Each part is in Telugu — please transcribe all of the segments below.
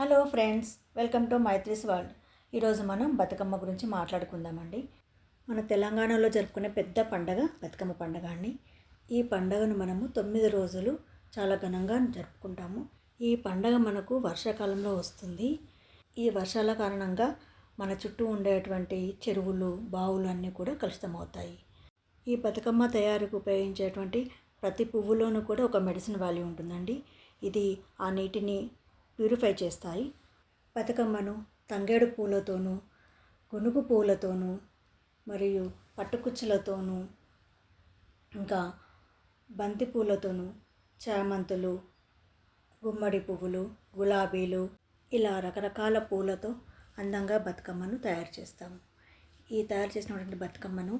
Hello friends welcome to Maitri's world. ఈరోజు మనం బతుకమ్మ గురించి మాట్లాడుకుందామండి. మన తెలంగాణలో జరుపుకునే పెద్ద పండగ బతుకమ్మ పండగ అండి. ఈ పండగను మనము తొమ్మిది రోజులు చాలా ఘనంగా జరుపుకుంటాము. ఈ పండగ మనకు వర్షాకాలంలో వస్తుంది. ఈ వర్షాల కారణంగా మన చుట్టూ ఉండేటువంటి చెరువులు బావులు అన్నీ కూడా కలుషితమవుతాయి. ఈ బతుకమ్మ తయారీకి ఉపయోగించేటువంటి ప్రతి పువ్వులోనూ కూడా ఒక మెడిసిన్ వాల్యూ ఉంటుందండి. ఇది ఆ నీటిని ప్యూరిఫై చేస్తాయి. బతుకమ్మను తంగేడు పూలతోనూ గునుగు పూలతోనూ మరియు పట్టుకుచ్చులతోనూ ఇంకా బంతి పూలతోనూ చామంతులు గుమ్మడి పువ్వులు గులాబీలు ఇలా రకరకాల పూలతో అందంగా బతుకమ్మను తయారు చేస్తాము. ఈ తయారు చేసినటువంటి బతుకమ్మను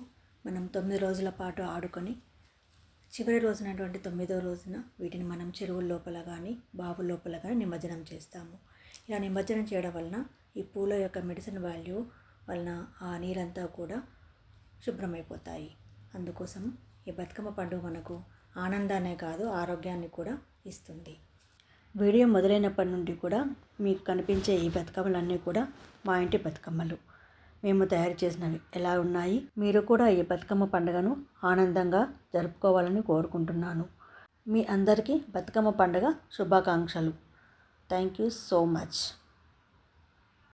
మనం తొమ్మిది రోజుల పాటు ఆడుకొని చివరి రోజునటువంటి తొమ్మిదో రోజున వీటిని మనం చెరువుల లోపల కానీ బావు లోపల కానీ నిమజ్జనం చేస్తాము. ఇలా నిమజ్జనం చేయడం వలన ఈ పూల యొక్క మెడిసిన్ వాల్యూ వలన ఆ నీరంతా కూడా శుభ్రమైపోతాయి. అందుకోసం ఈ బతుకమ్మ పండుగ మనకు ఆనందాన్నే కాదు ఆరోగ్యాన్ని కూడా ఇస్తుంది. వీడియో మొదలైనప్పటి నుండి కూడా మీకు కనిపించే ఈ బతుకమ్మలన్నీ కూడా మా ఇంటి బతుకమ్మలు. మేము తయారు చేసినవి ఎలా ఉన్నాయి? మీరు కూడా ఈ బతుకమ్మ పండుగను ఆనందంగా జరుపుకోవాలని కోరుకుంటున్నాను. మీ అందరికీ బతుకమ్మ పండుగ శుభాకాంక్షలు. Thank you so much.